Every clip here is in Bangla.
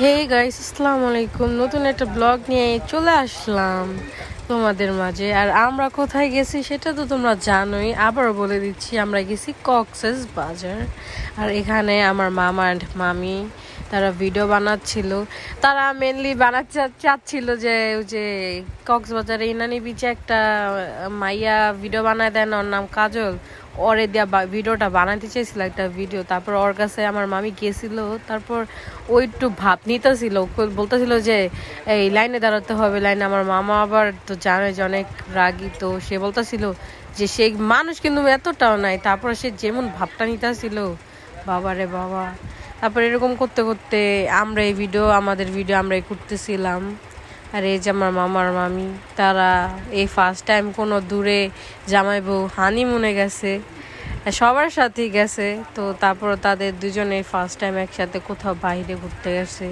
হে গাইস আসসালামু আলাইকুম নতুন একটা ব্লগ নিয়ে চলে আসলাম তোমাদের মাঝে। আর আমরা কোথায় গেছি সেটা তো তোমরা জানোই। আবার বলে দিচ্ছি, আমরা গেছি কক্সেস বাজার। আর এখানে আমার মামা অ্যান্ড মামি, তারা ভিডিও বানাচ্ছিল। তারা মেনলি বানাতে চাচ্ছিল যে ওই যে কক্সবাজারে ইনানি বিচে একটা মাইয়া ভিডিও বানায় দেন। ওর নাম কাজল। ওরে বা- ভিডিওটা বানাতে চেয়েছিল একটা ভিডিও, তারপর ওর কাছে আমার মামি গেছিল তারপর ওই একটু ভাব নিতেছিল বলতেছিল যে, এই লাইনে দাঁড়াতে হবে, লাইনে আমার মামা আবার তো জানে যে অনেক রাগী। তো সে বলতেছিল যে, সে মানুষ কিন্তু এতটাও নাই। তারপর সে যেমন ভাবটা নিতেছিল, বাবা রে বাবা। তারপর এরকম করতে করতে আমরা এই ভিডিও, আমাদের ভিডিও আমরাই করতেছিলাম। আর এই যে আমার মামার মামি, তারা এই ফার্স্ট টাইম কোনো দূরে জামাই বউ হানিমুনে গেছে, সবার সাথেই গেছে, তো তারপর তাদের দুজনে ফার্স্ট টাইম একসাথে কোথাও বাইরে ঘুরতে গেছে।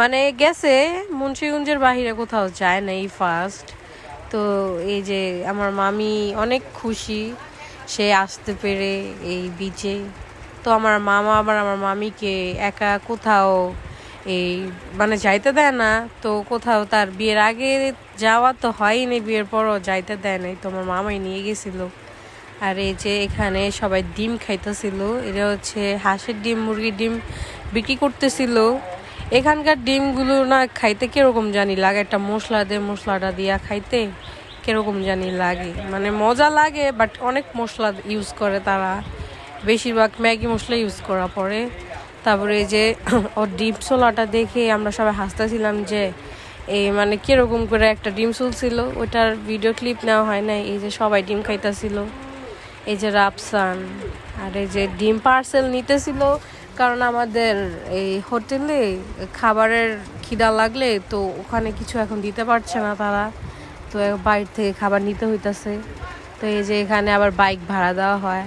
মানে গেছে, মুন্সিগঞ্জের বাইরে কোথাও যায় না এই ফার্স্ট তো এই যে আমার মামি অনেক খুশি, সে আসতে পেরে এই বিচে তো আমার মামা আবার আমার মামিকে একা কোথাও এই মানে যাইতে দেয় না, তো কোথাও তার বিয়ের আগে যাওয়া তো হয়নি, বিয়ের পরও যাইতে দেয় নাই। তো আমার মামাই নিয়ে গেছিল। আর এই যে এখানে সবাই ডিম খাইতেছিল, এটা হচ্ছে হাঁসের ডিম, মুরগির ডিম বিক্রি করতেছিল। এখানকার ডিমগুলো না খাইতে কীরকম জানি লাগে, একটা মশলা দিয়ে মশলাটা দিয়া খাইতে কীরকম জানি লাগে। মানে মজা লাগে বাট অনেক মশলা ইউজ করে তারা। বেশিরভাগ ম্যাগি মশলা ইউজ করা পড়ে। তারপরে এই যে, ওর ডিম সোলাটা দেখে আমরা সবাই হাসতেছিলাম যে এই মানে কীরকম করে একটা ডিম ছিল। ওটার ভিডিও ক্লিপ নেওয়া হয় নাই। এই যে সবাই ডিম খাইতেছিল। এই যে রাপসান আর এই যে ডিম পার্সেল নিতেছিল। কারণ আমাদের এই হোটেলে খাবারের খিদা লাগলে তো ওখানে কিছু এখন দিতে পারছে না তারা। তো বাইরে থেকে খাবার নিতে হইতাছে। তো এই যে এখানে আবার বাইক ভাড়া দেওয়া হয়।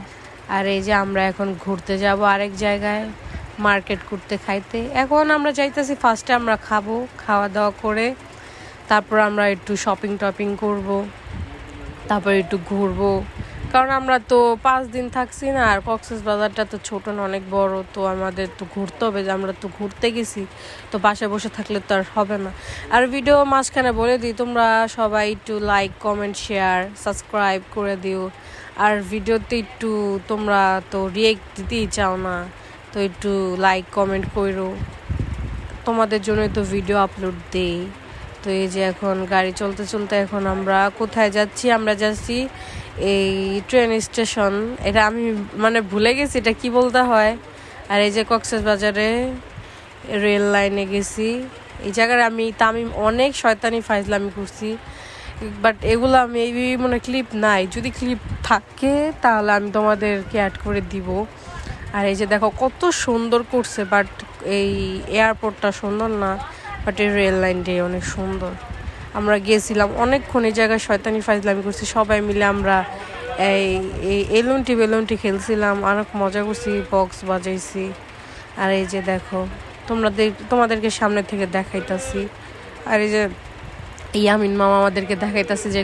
আর এই যে আমরা এখন ঘুরতে যাব আরেক জায়গায়। মার্কেট করতে খাইতে। এখন আমরা যাইতেছি ফার্স্টে আমরা খাব খাওয়া দাওয়া করে, তারপর আমরা একটু শপিং টপিং করব, তারপর একটু ঘুরবো। কারণ আমরা তো পাঁচ দিন থাকছি না, আর কক্সেস বাজারটা তো ছোট না, অনেক বড়, তো আমাদের তো ঘুরতে হবে, যে আমরা তো ঘুরতে গেছি, তো পাশে বসে থাকলে তো আর হবে না। আর ভিডিও মাঝখানে বলে দিই, তোমরা সবাই একটু লাইক কমেন্ট শেয়ার সাবস্ক্রাইব করে দিও। আর ভিডিওতে একটু তোমরা তো রিয়েক্ট দিতেই চাও না। তো একটু লাইক কমেন্ট করো। তোমাদের জন্যই তো ভিডিও আপলোড দেই। তো এই যে এখন গাড়ি চলতে চলতে এখন আমরা কোথায় যাচ্ছি? আমরা যাচ্ছি এই ট্রেন স্টেশন এটা আমি মানে ভুলে গেছি এটা কি বলতে হয়। আর এই যে কক্সেস বাজারে রেল লাইনে গেছি। এই জায়গায় আমি তামিম অনেক শয়তানি ফাইজলামি করছি। বাট এগুলো আমি এই মানে ক্লিপ নাই। যদি ক্লিপ থাকে, তাহলে আমি তোমাদেরকে অ্যাড করে দিব। আর এই যে দেখো, কত সুন্দর করছে বাট এই এয়ারপোর্টটা সুন্দর না বাট এই রেল লাইনটাই অনেক সুন্দর। আমরা গিয়েছিলাম, অনেকক্ষণ এই জায়গায় শয়তানি ফাইজলামি করছি, সবাই মিলে আমরা এই এই এলুনটি বেলুনটি খেলছিলাম অনেক মজা করছি বক্স বাজাইছি। আর এই যে দেখো তোমরা তোমাদেরকে সামনে থেকে দেখাইতাছি। আর এই যে ইয়ামিন মামা আমাদেরকে দেখাইতাছে যে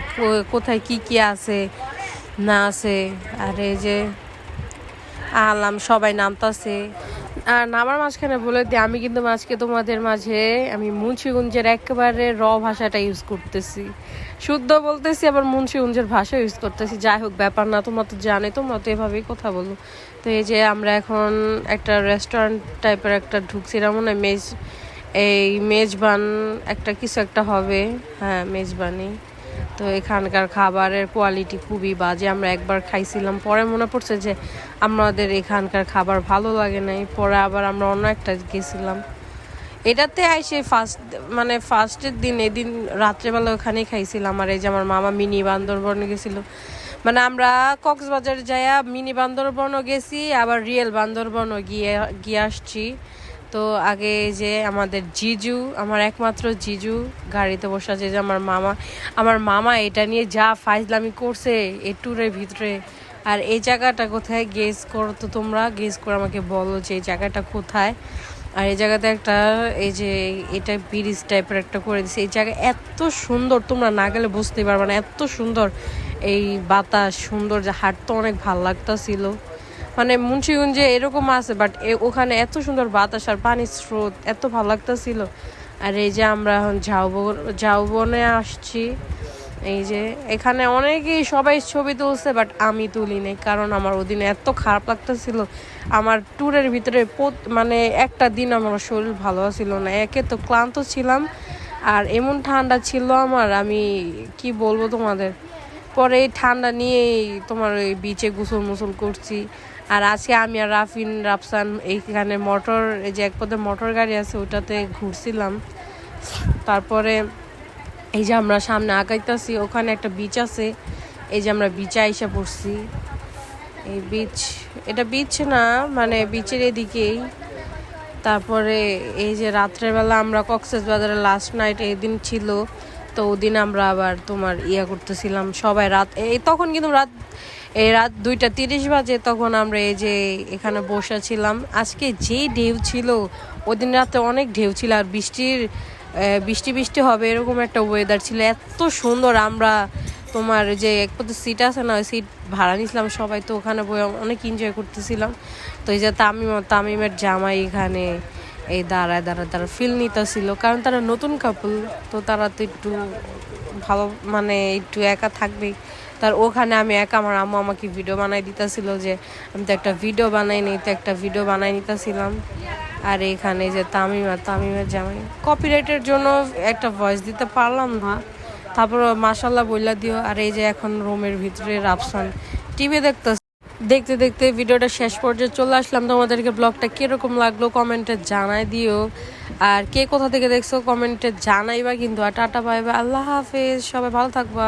কোথায় কি কি আছে, না আছে। আর এই যে আলাম, সবাই নামতাছে। আর নামার মাঝখানে বলে দিই, আমি কিন্তু আজকে তোমাদের মাঝে আমি মুন্সিগঞ্জের একেবারে র ভাষাটা ইউজ করতেছি। শুদ্ধ বলতেছি, আবার মুন্সিগঞ্জের ভাষা ইউজ করতেছি। যাই হোক, ব্যাপার না, তোমরা তো জানে তোমরা তো এভাবেই কথা বলো। তো এই যে আমরা এখন একটা রেস্টুরেন্ট টাইপের একটা ঢুকছিলাম মনে মেজ, এই মেজবান একটা কিছু একটা হবে। হ্যাঁ মেজবানি তো এখানকার খাবারের কোয়ালিটি খুবই বাজে। আমরা একবার খাইছিলাম, পরে মনে পড়ছে যে আমাদের এখানকার খাবার ভালো লাগে নাই, পরে আবার আমরা অন্য একটা গেছিলাম। এটাতে আইসে ফার্স্ট মানে ফার্স্টের দিন, এদিন রাত্রেবেলা ওখানেই খাইছিলাম। আর এই যে আমার মামা মিনি বান্দরবনে গেছিল। মানে আমরা কক্সবাজার যাইয়া মিনি বান্দরবনও গেছি, আবার রিয়েল বান্দরবনও গিয়ে গিয়ে আসছি। তো আগে যে আমাদের জিজু, আমার একমাত্র জিজু, গাড়িতে বসে আছে যে আমার মামা। আমার মামা এটা নিয়ে যা ফাইজলামি করছে, এ ট্যুরের ভিতরে। আর এই জায়গাটা কোথায় গেস করো তো তোমরা? গেস করে আমাকে বলো যে এই জায়গাটা কোথায়। আর এই জায়গাতে একটা, এই যে এটা ব্রিজ টাইপের একটা করে দিছে। এই জায়গা এত সুন্দর, তোমরা না গেলে বুঝতেই পারবে না, এত সুন্দর। এই বাতাস, সুন্দর, যে হাঁটতে অনেক ভালো লাগতাছিল। মানে মুন্সিগঞ্জে এরকম আছে বাট ওখানে এত সুন্দর বাতাস আর পানির স্রোত, এত ভালো লাগতেছিল। আর এই যে আমরা এখন ঝাউবন ঝাউবনে আসছি, এই যে এখানে অনেকেই সবাই ছবি তুলছে বাট আমি তুলি কারণ আমার ওদিনে এত খারাপ লাগতেছিল। আমার ট্যুরের ভিতরে মানে একটা দিন আমার শরীর ভালো ছিল না, একে তো ক্লান্ত ছিলাম, আর এমন ঠান্ডা ছিল আমার, আমি কি বলব তোমাদের? পরে ঠান্ডা নিয়েই তোমার ওই বিচে গোসল মুসল করছি। আর আজকে আমি আর রাফিন, রাফসান এইখানে মোটর, এই যে এক পথে মোটর গাড়ি আছে, ওটাতে ঘুরছিলাম। তারপরে এই যে আমরা সামনে আগাইতেছি, ওখানে একটা বিচ আছে। এই যে আমরা বিচে আইসা পড়ছি। এই বিচ এটা বিচ না মানে বিচের এদিকেই। তারপরে এই যে রাত্রেবেলা আমরা কক্সেস বাজারে লাস্ট নাইট এই দিন ছিল। তো ওদিন আমরা আবার তোমার ইয়া করতেছিলাম, সবাই রাত, এই তখন কিন্তু রাত, এই রাত দুইটা তিরিশ বাজে তখন আমরা এই যে এখানে বসে ছিলাম। আজকে যে ঢেউ ছিল, ওদিন রাতে অনেক ঢেউ ছিল আর বৃষ্টির বৃষ্টি বৃষ্টি হবে এরকম একটা ওয়েদার ছিল। এত সুন্দর আমরা তোমার যে এক পথে সিট আছে না, ওই সিট ভাড়া নিয়েছিলাম সবাই, তো ওখানে বসে অনেক এনজয় করতেছিলাম। তো এই যে তামিম, তামিমের জামাই এখানে এই দাঁড়ায় দাঁড়ায়, তারা ফিল নিতেছিল। কারণ তারা নতুন কাপল তো তারা তো একটু ভালো মানে একটু একা থাকবে। তার ওখানে আমি একা, আমার আম্মু আমাকে ভিডিও বানাই দিতেছিল যে, আমি তো একটা ভিডিও বানাই নি তো একটা ভিডিও বানাই নিতেছিলাম। আর এখানে যে তামিম, তামিমের জামাই। কপিরাইটের জন্য একটা ভয়েস দিতে পারলাম না। তারপর মাসাল্লাহ বইলা দিও। আর এই যে এখন রুমের ভিতরে রাফসান। টিভি দেখতে দেখতে দেখতে ভিডিওটা শেষ পর্যায়ে চলে আসলাম। তোমাদেরকে ব্লগটা কীরকম লাগল কমেন্টে জানাই দিও। আর কে কোথা থেকে দেখছ কমেন্টে জানাইবা কিন্তু। আর টাটা পাইবা আল্লাহ হাফেজ। সবাই ভালো থাকবা।